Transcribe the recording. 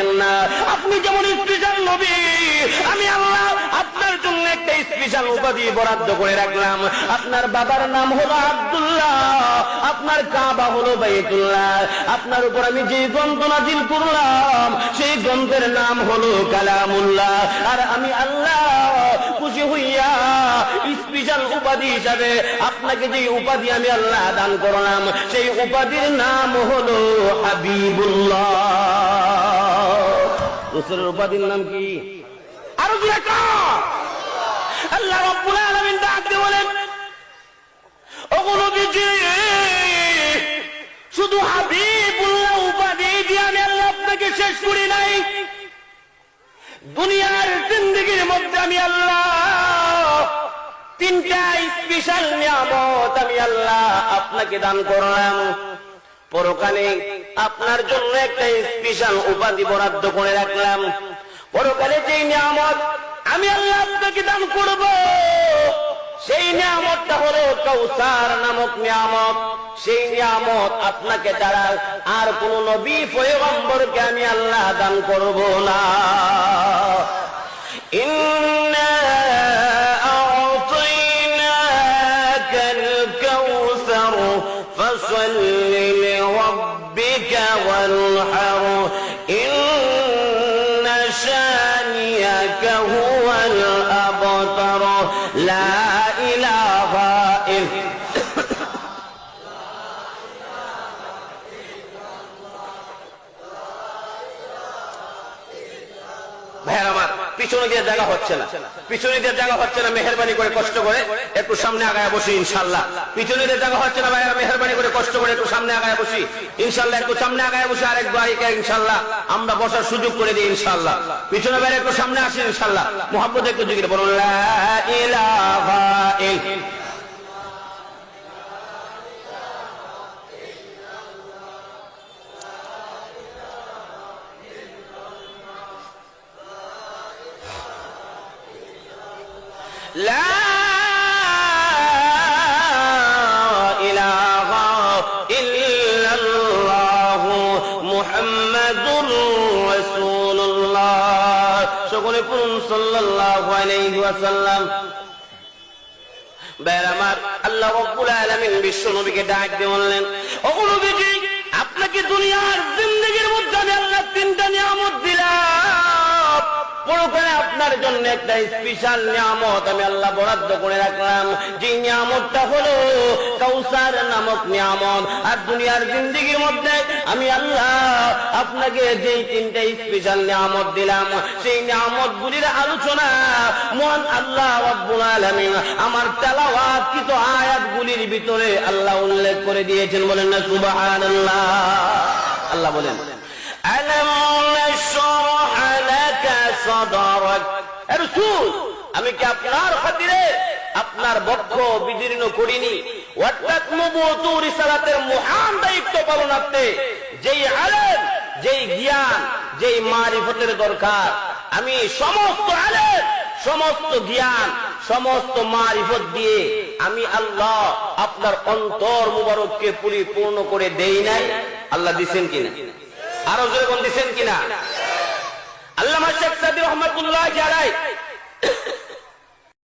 নেন না। আপনি যেমন স্পেশাল নবী, আমি আল্লাহ আপনার জন্য একটা স্পেশাল উপাধি বরাদ্দ করে রাখলাম। আপনার বাবার নাম হলো আব্দুল্লাহ, আপনার কাবা হলো বাইতুল্লাহ। আপনার উপর আমি যে গ্রন্থ নাজিল করলাম, সেই গ্রন্থের নাম হলো কালামুল্লাহ। আর আমি আল্লাহ খুশি হইয়া স্পেশাল উপাধি হিসাবে আপনাকে যে উপাধি আমি আল্লাহ দান করলাম, সেই উপাধির নাম হলো হাবিবুল্লাহ। রসুলের উপাধির নাম কি? আরও আল্লাহ রব্বুল আলামিন বলেন শুধু হাবিবুল্লাহ উপাধি দিয়ে আমি আল্লাহ আপনাকে শেষ করি নাই। দুনিয়ার জিন্দগির মধ্যে আমি আল্লাহ তিনটা স্পেশাল নিয়ামত আমি আল্লাহ আপনাকে দান করলাম। পরকালে আপনার জন্য একটা স্পেশাল উপাধি বরাদ্দ করে রাখলাম। পরকালে যে নিয়ামত আমি আল্লাহ আপনাকে দান করব, সেই নিয়ামতটা হলো কৌসার নামক নিয়ামত। সেই নিয়ামত আপনাকে তারা আর কোন নবী পয়গম্বরকে আমি আল্লাহ দান করব না। لربك وانحر إن شانيك هو الأبتر. لا পিছনে দিয়ে জায়গা হচ্ছে না। পিছনে দিয়ে জায়গা হচ্ছে না, মেহরবানি করে কষ্ট করে। একটু সামনে আগায় বসি, ইনশাল্লাহ। পিছনে দিয়ে জায়গা হচ্ছে না, ভাইয়ার, মেহরবানি করে কষ্ট করে একটু সামনে আগায় বসি। ইনশাল্লাহ, একটু সামনে আগায় বসে আরেক ভাইকে, ইনশাল্লাহ, আমরা বসার সুযোগ করে দিই, ইনশাল্লাহ। পিছনে বাইরে একটু সামনে আসি ইনশাল্লাহ। মোহাম্মদ একটু জিগির বলুন ইলাহা لا إله إلا الله محمد رسول الله সকলে পড়ুন সাল্লাল্লাহু আলাইহি ওয়াসাল্লাম ভাইয়ের আমার আল্লাহ রব্বুল আলামিন বিশ্ব নবীকে ডাক দিয়ে বললেন ও নবীজি আপনাকে দুনিয়ার জিন্দেগির মধ্যে আমি আল্লাহ তিনটা নিয়ামত দিলাম পরকালে আপনার জন্য একটা স্পেশাল নিয়ামত আমি আল্লাহ বরাদ্দ করে রাখলাম। যে নিয়ামতটা হলো কৌসার নামক নিয়ামত। আর দুনিয়ার জিন্দিগির মধ্যে আমি আল্লাহ আপনাকে যে তিনটা স্পেশাল নিয়ামত দিলাম, সেই নিয়ামত গুলির আলোচনা মন আল্লাহ রব্বুল আলামিন আমার তেলাওয়াত কৃত আয়াত গুলির ভিতরে আল্লাহ উল্লেখ করে দিয়েছেন। বলেন না, সুবহানাল্লাহ। আল্লাহ বলেন আমি কি আপনার খাতিরে আপনার বক্ষ বিদীর্ণ করিনি? মহান দায়িত্ব পালনার্থে যেই আলেম, যেই জ্ঞান, যেই মারিফতের দরকার। আমি সমস্ত আলেম, সমস্ত জ্ঞান, সমস্ত মারিফত দিয়ে আমি আল্লাহ আপনার অন্তর মুবারককে পরিপূর্ণ করে দেই নাই। আল্লাহ দিছেন কিনা? আরও জোরে দিছেন কিনা? আল্লামা শেখ সাদি রহমতুল্লাহ জালাই